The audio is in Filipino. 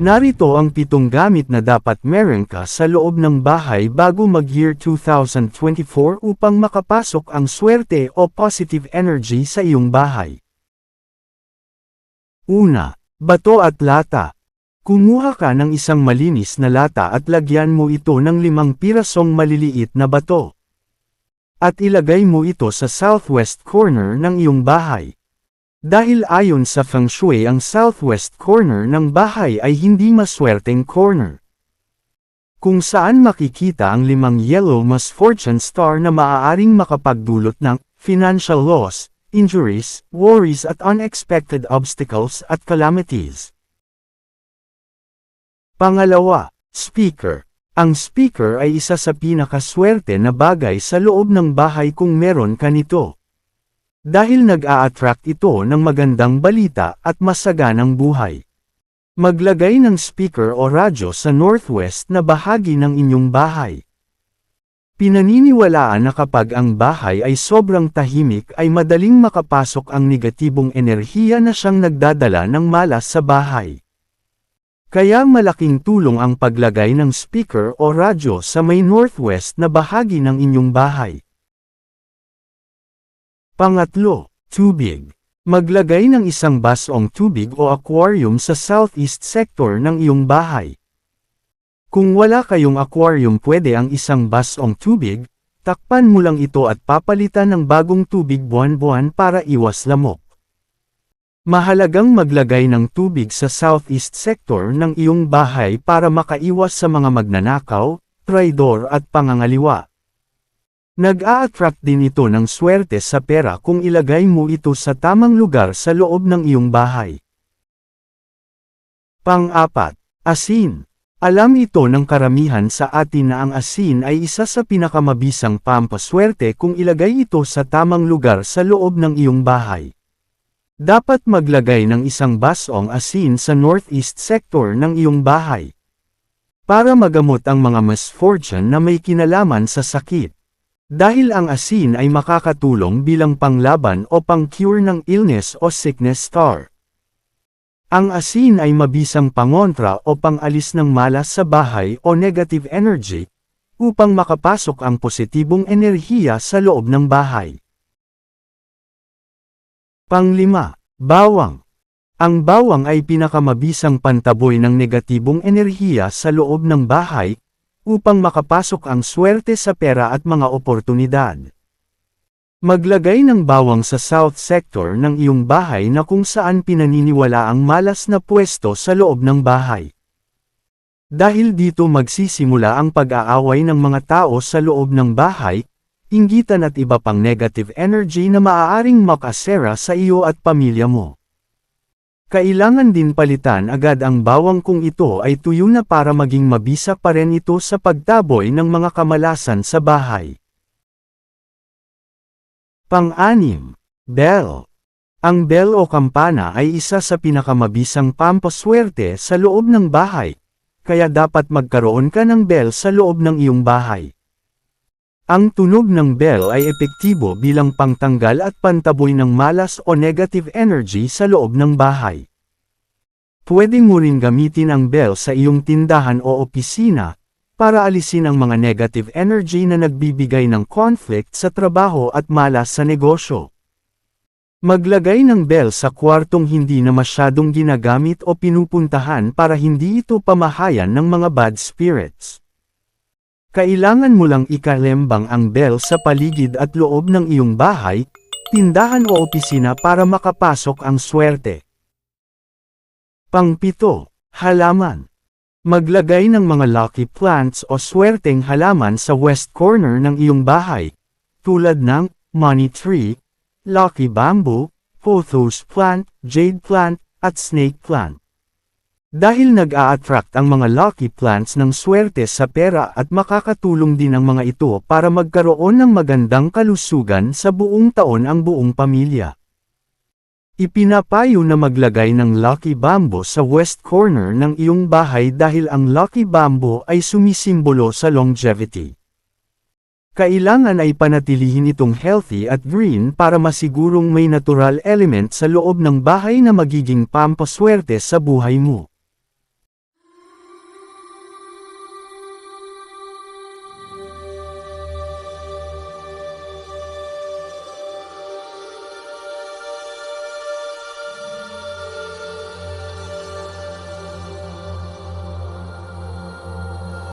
Narito ang pitong gamit na dapat meron ka sa loob ng bahay bago mag-year 2024 upang makapasok ang swerte o positive energy sa iyong bahay. Una, bato at lata. Kumuha ka ng isang malinis na lata at lagyan mo ito ng limang pirasong maliliit na bato. At ilagay mo ito sa southwest corner ng iyong bahay. Dahil ayon sa feng shui ang southwest corner ng bahay ay hindi maswerteng corner. Kung saan makikita ang limang yellow misfortune star na maaaring makapagdulot ng financial loss, injuries, worries at unexpected obstacles at calamities. Pangalawa, speaker. Ang speaker ay isa sa pinakaswerte na bagay sa loob ng bahay kung meron ka nito. Dahil nag-a-attract ito ng magandang balita at masaganang buhay. Maglagay ng speaker o radyo sa northwest na bahagi ng inyong bahay. Pinaniniwalaan na kapag ang bahay ay sobrang tahimik ay madaling makapasok ang negatibong enerhiya na siyang nagdadala ng malas sa bahay. Kaya malaking tulong ang paglagay ng speaker o radyo sa may northwest na bahagi ng inyong bahay. Pangatlo, tubig. Maglagay ng isang basong tubig o aquarium sa southeast sector ng iyong bahay. Kung wala kayong aquarium pwede ang isang basong tubig, takpan mo lang ito at papalitan ng bagong tubig buwan-buwan para iwas lamok. Mahalagang maglagay ng tubig sa southeast sector ng iyong bahay para makaiwas sa mga magnanakaw, traidor at pangangaliwa. Nag-a-attract din ito ng swerte sa pera kung ilagay mo ito sa tamang lugar sa loob ng iyong bahay. Pang-apat, asin. Alam ito ng karamihan sa atin na ang asin ay isa sa pinakamabisang pampaswerte kung ilagay ito sa tamang lugar sa loob ng iyong bahay. Dapat maglagay ng isang basong asin sa northeast sector ng iyong bahay. Para magamot ang mga misfortune na may kinalaman sa sakit. Dahil ang asin ay makakatulong bilang panglaban o pang-cure ng illness o sickness star. Ang asin ay mabisang pangontra o pangalis ng malas sa bahay o negative energy, upang makapasok ang positibong enerhiya sa loob ng bahay. Panglima, bawang. Ang bawang ay pinakamabisang pantaboy ng negatibong enerhiya sa loob ng bahay, upang makapasok ang swerte sa pera at mga oportunidad. Maglagay ng bawang sa south sector ng iyong bahay na kung saan pinaniniwala ang malas na pwesto sa loob ng bahay. Dahil dito magsisimula ang pag-aaway ng mga tao sa loob ng bahay, inggitan at iba pang negative energy na maaaring makasera sa iyo at pamilya mo. Kailangan din palitan agad ang bawang kung ito ay tuyo na para maging mabisa pa rin ito sa pagtaboy ng mga kamalasan sa bahay. Pang-anim, bell. Ang bell o kampana ay isa sa pinakamabisang pampaswerte sa loob ng bahay, kaya dapat magkaroon ka ng bell sa loob ng iyong bahay. Ang tunog ng bell ay epektibo bilang pangtanggal at pantaboy ng malas o negative energy sa loob ng bahay. Pwede mo rin gamitin ang bell sa iyong tindahan o opisina, para alisin ang mga negative energy na nagbibigay ng conflict sa trabaho at malas sa negosyo. Maglagay ng bell sa kwartong hindi na masyadong ginagamit o pinupuntahan para hindi ito pamahayan ng mga bad spirits. Kailangan mo lang ikalembang ang bell sa paligid at loob ng iyong bahay, tindahan o opisina para makapasok ang swerte. Pangpito, halaman. Maglagay ng mga lucky plants o swerteng halaman sa west corner ng iyong bahay, tulad ng money tree, lucky bamboo, pothos plant, jade plant, at snake plant. Dahil nag-a-attract ang mga lucky plants ng swerte sa pera at makakatulong din ang mga ito para magkaroon ng magandang kalusugan sa buong taon ang buong pamilya. Ipinapayo na maglagay ng lucky bamboo sa west corner ng iyong bahay dahil ang lucky bamboo ay sumisimbolo sa longevity. Kailangan ay panatilihin itong healthy at green para masigurong may natural element sa loob ng bahay na magiging pampaswerte sa buhay mo.